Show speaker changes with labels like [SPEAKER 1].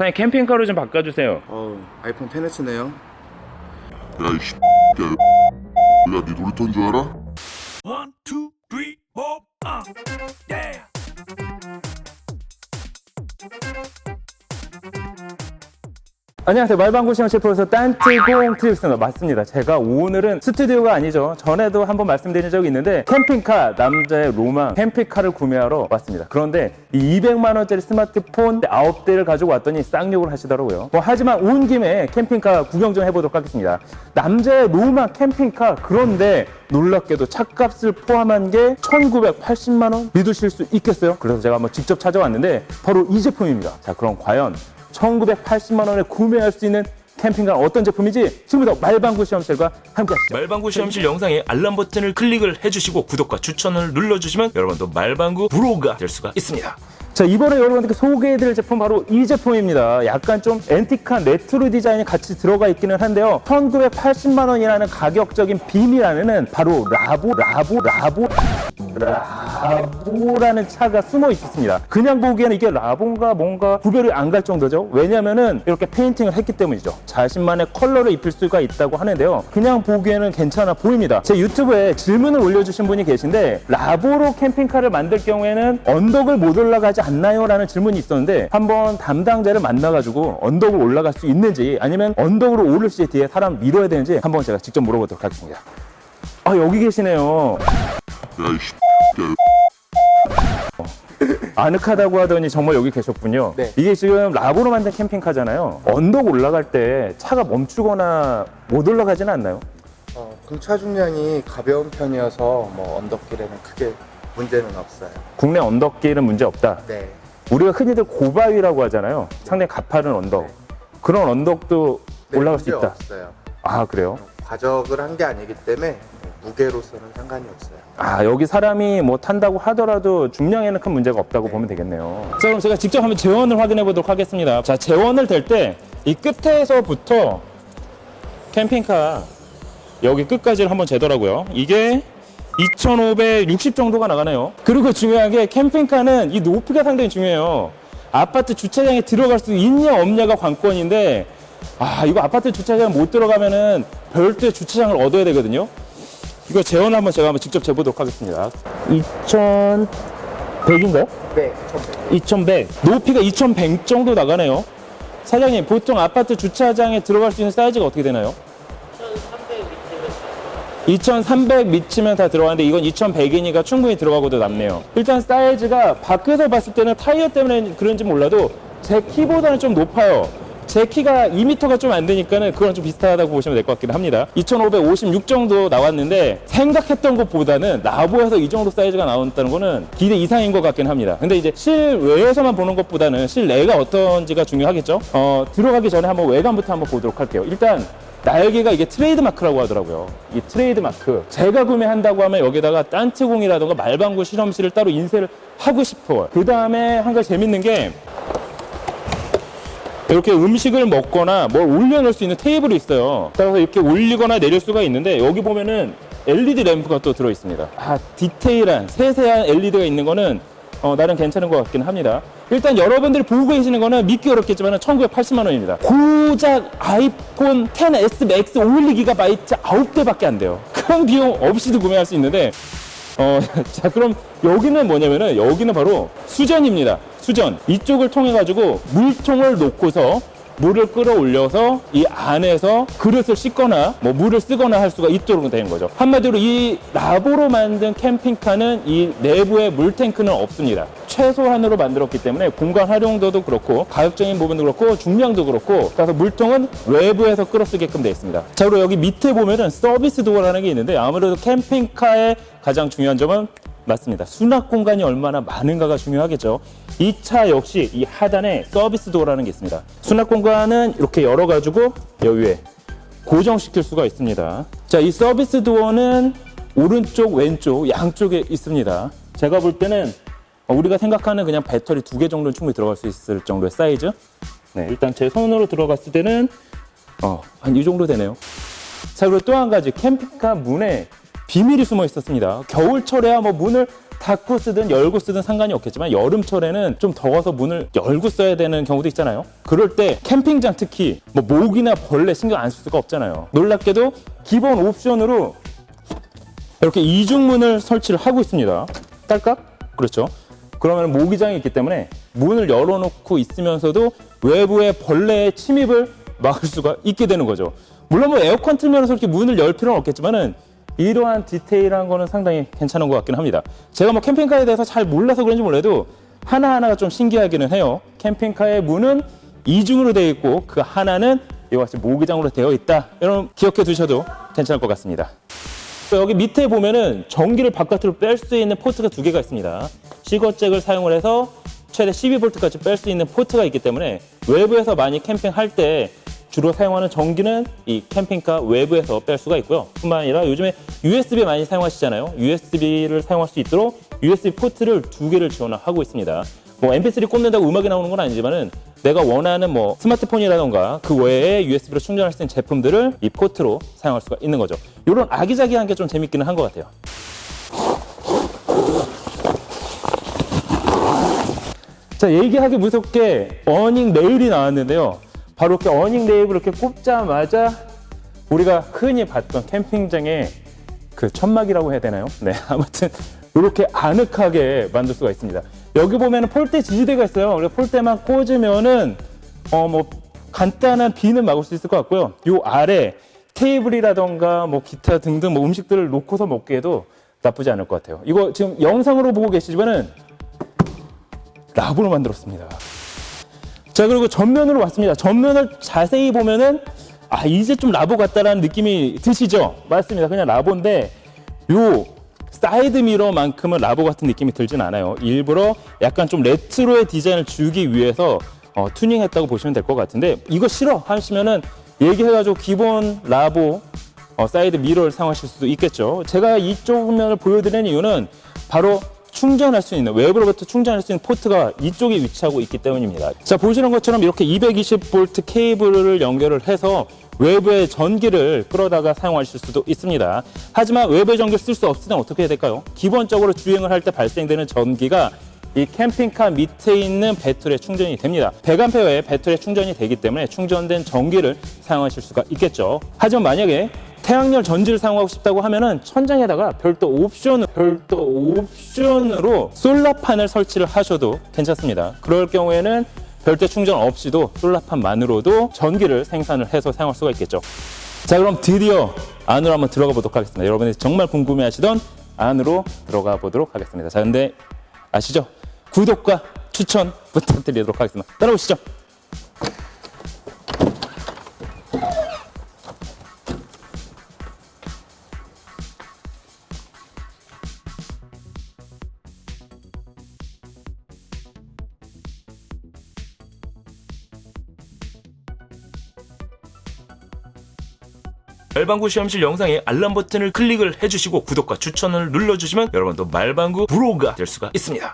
[SPEAKER 1] 사장님 캠핑카로 좀 바꿔주세요.
[SPEAKER 2] 어 아이폰 10S네요.
[SPEAKER 3] 야이 씨 야, 야 네 놀이터인 줄 알아?
[SPEAKER 1] 안녕하세요. 말방구 시험 셰프로서 딴지공 트립스너 맞습니다. 제가 오늘은 스튜디오가 아니죠. 전에도 한번 말씀드린 적이 있는데 캠핑카 남자의 로망 캠핑카를 구매하러 왔습니다. 그런데 이 200만 원짜리 스마트폰 9대를 가지고 왔더니 쌍욕을 하시더라고요. 뭐 하지만 온 김에 캠핑카 구경 좀 해보도록 하겠습니다. 남자의 로망 캠핑카 그런데 놀랍게도 차값을 포함한 게 1980만 원 믿으실 수 있겠어요? 그래서 제가 한번 직접 찾아왔는데 바로 이 제품입니다. 자 그럼 과연 1980만 원에 구매할 수 있는 캠핑카 어떤 제품인지 지금부터 말방구 시험실과 함께 하시죠.
[SPEAKER 4] 말방구 시험실 영상에 알람 버튼을 클릭을 해주시고 구독과 추천을 눌러주시면 여러분도 말방구 브로가 될 수가 있습니다.
[SPEAKER 1] 자 이번에 여러분들께 소개해드릴 제품 바로 이 제품입니다. 약간 좀 앤틱한 레트로 디자인이 같이 들어가 있기는 한데요. 1980만 원이라는 가격적인 비밀 안에는 바로 라보 라보 라보 라보라는 차가 숨어 있습니다. 그냥 보기에는 이게 라보인가 뭔가 구별이 안 갈 정도죠. 왜냐면은 이렇게 페인팅을 했기 때문이죠. 자신만의 컬러를 입힐 수가 있다고 하는데요. 그냥 보기에는 괜찮아 보입니다. 제 유튜브에 질문을 올려주신 분이 계신데 라보로 캠핑카를 만들 경우에는 언덕을 못 올라가지 않나요? 라는 질문이 있었는데 한번 담당자를 만나가지고 언덕을 올라갈 수 있는지 아니면 언덕으로 오를 시 뒤에 사람 밀어야 되는지 한번 제가 직접 물어보도록 하겠습니다. 아 여기 계시네요.
[SPEAKER 3] 야이씨 야,
[SPEAKER 1] 아늑하다고 하더니 정말 여기 계셨군요.
[SPEAKER 2] 네.
[SPEAKER 1] 이게 지금 라보로 만든 캠핑카잖아요. 언덕 올라갈 때 차가 멈추거나 못 올라가지는 않나요?
[SPEAKER 2] 어, 공차 중량이 가벼운 편이어서 뭐 언덕길에는 크게 문제는 없어요.
[SPEAKER 1] 국내 언덕길은 문제 없다.
[SPEAKER 2] 네.
[SPEAKER 1] 우리가 흔히들 고바위라고 하잖아요. 상당히 가파른 언덕.
[SPEAKER 2] 네.
[SPEAKER 1] 그런 언덕도
[SPEAKER 2] 네,
[SPEAKER 1] 올라갈 수
[SPEAKER 2] 문제
[SPEAKER 1] 있다.
[SPEAKER 2] 없어요.
[SPEAKER 1] 아 그래요?
[SPEAKER 2] 과적을 한 게 아니기 때문에 무게로서는 상관이 없어요.
[SPEAKER 1] 아 여기 사람이 뭐 탄다고 하더라도 중량에는 큰 문제가 없다고
[SPEAKER 2] 네.
[SPEAKER 1] 보면 되겠네요. 자 그럼 제가 직접 한번 재원을 확인해 보도록 하겠습니다. 자 재원을 될 때 이 끝에서부터 캠핑카 여기 끝까지를 한번 재더라고요. 이게 2,560 정도가 나가네요. 그리고 중요한 게 캠핑카는 이 높이가 상당히 중요해요. 아파트 주차장에 들어갈 수 있냐 없냐가 관건인데 아 이거 아파트 주차장 못 들어가면은 별도의 주차장을 얻어야 되거든요. 이거 재원 한번 제가 한번 직접 재보도록 하겠습니다. 2,100인가요?
[SPEAKER 2] 네.
[SPEAKER 1] 2,100. 높이가 2,100 정도 나가네요. 사장님, 보통 아파트 주차장에 들어갈 수 있는 사이즈가 어떻게 되나요? 2,300 미치면 다 들어가는데 이건 2,100이니까 충분히 들어가고도 남네요. 일단 사이즈가 밖에서 봤을 때는 타이어 때문에 그런지 몰라도 제 키보다는 좀 높아요. 제 키가 2m가 좀 안 되니까는 그건 좀 비슷하다고 보시면 될 것 같긴 합니다. 2,556 정도 나왔는데 생각했던 것보다는 나보에서 이 정도 사이즈가 나온다는 거는 기대 이상인 것 같긴 합니다. 근데 이제 실외에서만 보는 것보다는 실내가 어떤지가 중요하겠죠? 어, 들어가기 전에 한번 외관부터 한번 보도록 할게요. 일단 날개가 이게 트레이드 마크라고 하더라고요. 이 트레이드 마크. 제가 구매한다고 하면 여기다가 딴트공이라던가 말방구 실험실을 따로 인쇄를 하고 싶어요. 그 다음에 한 가지 재밌는 게 이렇게 음식을 먹거나 뭘 올려놓을 수 있는 테이블이 있어요. 따라서 이렇게 올리거나 내릴 수가 있는데 여기 보면은 LED 램프가 또 들어 있습니다. 아 디테일한 세세한 LED가 있는 거는 어, 나름 괜찮은 것 같긴 합니다. 일단 여러분들이 보고 계시는 거는 믿기 어렵겠지만 1980만 원입니다. 고작 아이폰 10s 맥스 512GB 9대밖에 안 돼요. 큰 비용 없이도 구매할 수 있는데 어, 자, 그럼 여기는 뭐냐면은 여기는 바로 수전입니다. 수전. 이쪽을 통해 가지고 물통을 놓고서 물을 끌어올려서 이 안에서 그릇을 씻거나 뭐 물을 쓰거나 할 수가 있도록 된 거죠. 한마디로 이 라보로 만든 캠핑카는 이 내부에 물탱크는 없습니다. 최소한으로 만들었기 때문에 공간 활용도도 그렇고 가격적인 부분도 그렇고 중량도 그렇고 그래서 물통은 외부에서 끌어 쓰게끔 되어 있습니다. 자 그리고 여기 밑에 보면은 서비스 도어라는 게 있는데 아무래도 캠핑카의 가장 중요한 점은 맞습니다. 수납 공간이 얼마나 많은가가 중요하겠죠. 이 차 역시 이 하단에 서비스 도어라는 게 있습니다. 수납 공간은 이렇게 열어가지고 여기 위에 고정시킬 수가 있습니다. 자, 이 서비스 도어는 오른쪽, 왼쪽, 양쪽에 있습니다. 제가 볼 때는 우리가 생각하는 그냥 배터리 두 개 정도는 충분히 들어갈 수 있을 정도의 사이즈. 네, 일단 제 손으로 들어갔을 때는 어, 한 이 정도 되네요. 자, 그리고 또 한 가지 캠핑카 문에 비밀이 숨어 있었습니다. 겨울철에야 뭐 문을 닫고 쓰든 열고 쓰든 상관이 없겠지만 여름철에는 좀 더워서 문을 열고 써야 되는 경우도 있잖아요. 그럴 때 캠핑장 특히 뭐 모기나 벌레 신경 안 쓸 수가 없잖아요. 놀랍게도 기본 옵션으로 이렇게 이중문을 설치를 하고 있습니다. 딸깍? 그렇죠. 그러면 모기장이 있기 때문에 문을 열어놓고 있으면서도 외부의 벌레의 침입을 막을 수가 있게 되는 거죠. 물론 뭐 에어컨 틀면서 이렇게 문을 열 필요는 없겠지만은 이러한 디테일한 거는 상당히 괜찮은 것 같긴 합니다. 제가 뭐 캠핑카에 대해서 잘 몰라서 그런지 몰라도 하나하나가 좀 신기하기는 해요. 캠핑카의 문은 이중으로 되어 있고 그 하나는 이와 같이 모기장으로 되어 있다. 여러분 기억해 두셔도 괜찮을 것 같습니다. 여기 밑에 보면은 전기를 바깥으로 뺄 수 있는 포트가 두 개가 있습니다. 시거잭을 사용을 해서 최대 12V까지 뺄 수 있는 포트가 있기 때문에 외부에서 많이 캠핑할 때 주로 사용하는 전기는 이 캠핑카 외부에서 뺄 수가 있고요. 뿐만 아니라 요즘에 USB 많이 사용하시잖아요. USB를 사용할 수 있도록 USB 포트를 두 개를 지원하고 있습니다. 뭐 MP3 꽂는다고 음악이 나오는 건 아니지만은 내가 원하는 뭐 스마트폰이라던가 그 외에 USB로 충전할 수 있는 제품들을 이 포트로 사용할 수가 있는 거죠. 이런 아기자기한 게 좀 재밌기는 한 것 같아요. 자, 얘기하기 무섭게 어닝 레일이 나왔는데요. 바로 이렇게 어닝 레일을 이렇게 꼽자마자 우리가 흔히 봤던 캠핑장의 그 천막이라고 해야 되나요? 네, 아무튼 이렇게 아늑하게 만들 수가 있습니다. 여기 보면은 폴대 지지대가 있어요. 그래서 폴대만 꽂으면은 어 뭐 간단한 비는 막을 수 있을 것 같고요. 요 아래 테이블이라던가 뭐 기타 등등 뭐 음식들을 놓고서 먹기에도 나쁘지 않을 것 같아요. 이거 지금 영상으로 보고 계시지만은 라보로 만들었습니다. 자 그리고 전면으로 왔습니다. 전면을 자세히 보면은 아 이제 좀 라보 같다라는 느낌이 드시죠? 맞습니다. 그냥 라보인데 요 사이드 미러만큼은 라보 같은 느낌이 들진 않아요. 일부러 약간 좀 레트로의 디자인을 주기 위해서 어, 튜닝했다고 보시면 될 것 같은데 이거 싫어 하시면은 얘기해가지고 기본 라보 어, 사이드 미러를 사용하실 수도 있겠죠. 제가 이쪽 면을 보여드리는 이유는 바로 충전할 수 있는 외부로부터 충전할 수 있는 포트가 이쪽에 위치하고 있기 때문입니다. 자 보시는 것처럼 이렇게 220V 케이블을 연결을 해서 외부의 전기를 끌어다가 사용하실 수도 있습니다. 하지만 외부의 전기를 쓸 수 없을 땐 어떻게 해야 될까요? 기본적으로 주행을 할 때 발생되는 전기가 이 캠핑카 밑에 있는 배터리에 충전이 됩니다. 100A의 배터리에 충전이 되기 때문에 충전된 전기를 사용하실 수가 있겠죠. 하지만 만약에 태양열 전지를 사용하고 싶다고 하면은 천장에다가 별도 옵션, 별도 옵션으로 솔라판을 설치를 하셔도 괜찮습니다. 그럴 경우에는 별도 충전 없이도 솔라판만으로도 전기를 생산을 해서 사용할 수가 있겠죠. 자, 그럼 드디어 안으로 한번 들어가 보도록 하겠습니다. 여러분이 정말 궁금해 하시던 안으로 들어가 보도록 하겠습니다. 자, 근데 아시죠? 구독과 추천 부탁드리도록 하겠습니다. 따라오시죠.
[SPEAKER 4] 말방구 시험실 영상에 알람 버튼을 클릭을 해주시고 구독과 추천을 눌러주시면 여러분도 말방구 브로우가 될 수가 있습니다.